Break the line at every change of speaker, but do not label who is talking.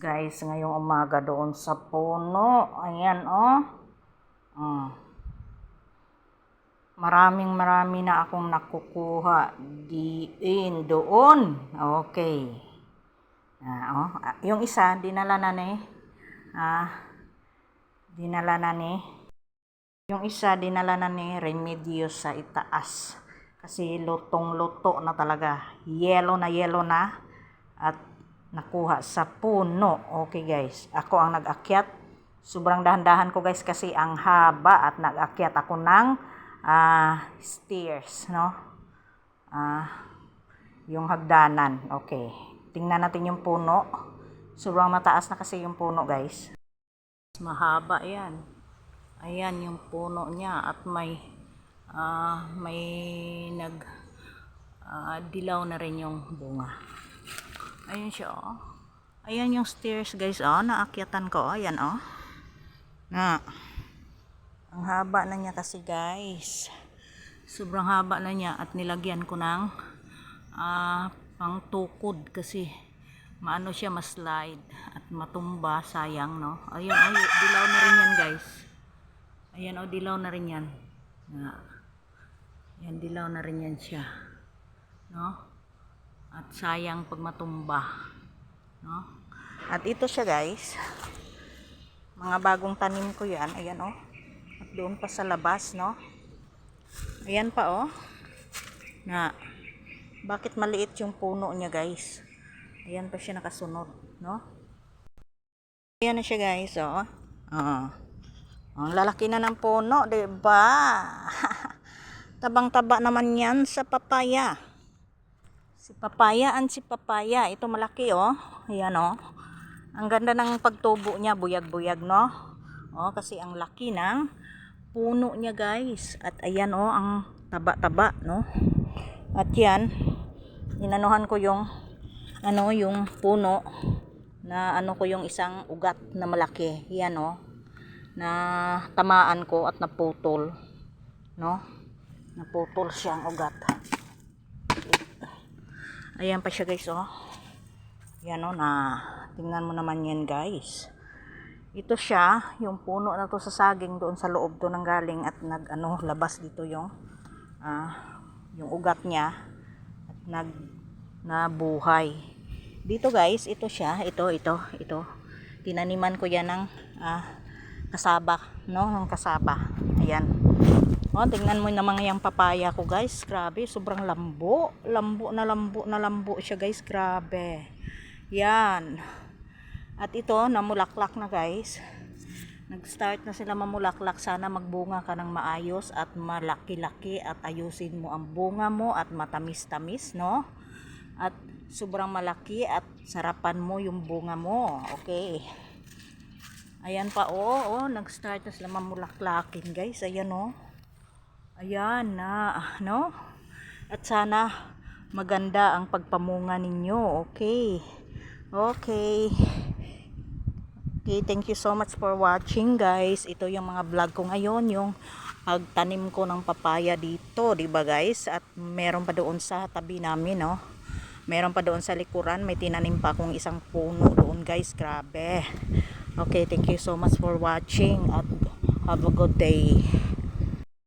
guys ngayong umaga doon sa puno. Ayan oh. Mm. Maraming marami na akong nakukuha diin doon. Okay. Ah, oh. Ah, Yung isa, dinala na ni. Ah, dinala na ni. Yung isa, dinala na ni Remedios sa itaas. Kasi lutong-luto na talaga. Yellow na yellow na. At nakuha sa puno. Okay guys. Ako ang nag-akyat. Sobrang dahan-dahan ko guys kasi ang haba at nag-akyat ako ng ah, stairs. No? Ah, yung hagdanan. Okay. Tingnan natin yung puno. Sobrang mataas na kasi yung puno guys. Mahaba yan. Ayan yung puno niya at may ah, may nag ah, dilaw na rin yung bunga. Ayun siya oh. Ayan yung stairs guys oh, naakyatan ko. Ayan oh. Na. Ang haba na niya kasi guys. Sobrang haba na niya at nilagyan ko ng ah, pangtukod kasi maano siya maslide at matumba sayang no. Ayun ay dilaw na rin yan guys. Ayan oh, dilaw na rin yan. Na. Yan dilaw na rin yan siya. No? At sayang pag matumba. No? At ito siya guys. Mga bagong tanim ko yan. Ayan oh. At doon pa sa labas, no? Ayan pa oh. Na. Bakit maliit yung puno niya guys? Ayan pa siya nakasunod, no? Ayan na siya guys, oh. Oo. Ang lalaki na ng puno, 'di ba? Tabang-taba naman 'yan sa papaya. Si papaya an si papaya, ito malaki oh. Ayan oh. Ang ganda ng pagtubo niya, buyag-buyag no. Oh, kasi ang laki ng puno niya, guys. At ayan oh, ang taba-taba no. At yan, inanuhan ko yung ano, yung puno na ano ko yung isang ugat na malaki. Yan oh na tamaan ko at naputol no naputol siya ang ugat ayan pa siya guys oh yan oh na tingnan mo naman yan guys ito siya yung puno na to sa saging doon sa loob to nang galing at nag ano labas dito yung ah, yung ugat niya at nag nabuhay dito guys ito siya ito ito ito tinaniman ko yan ng ah, kasaba, no? Ng kasaba. Ayan. O, tingnan mo naman yung papaya ko, guys. Grabe, sobrang lambo. Lambo na lambo na lambo siya, guys. Grabe. Yan. At ito, namulaklak na, guys. Nag-start na sila mamulaklak. Sana magbunga ka ng maayos at malaki-laki at ayusin mo ang bunga mo at matamis-tamis, no? At sobrang malaki at sarapan mo yung bunga mo. Okay. Ayan pa, oh, oh, nag-start na sila mamulaklakin, guys. Ayan, oh. Ayan na, no? At sana maganda ang pagpamunga ninyo, okay? Okay. Okay, thank you so much for watching, guys. Ito yung mga vlog ko ngayon, yung pagtanim ko ng papaya dito, 'di ba, guys? At meron pa doon sa tabi namin, no? Meron pa doon sa likuran, may tinanim pa akong isang puno doon, guys. Grabe. Okay, thank you so much for watching at have a good day.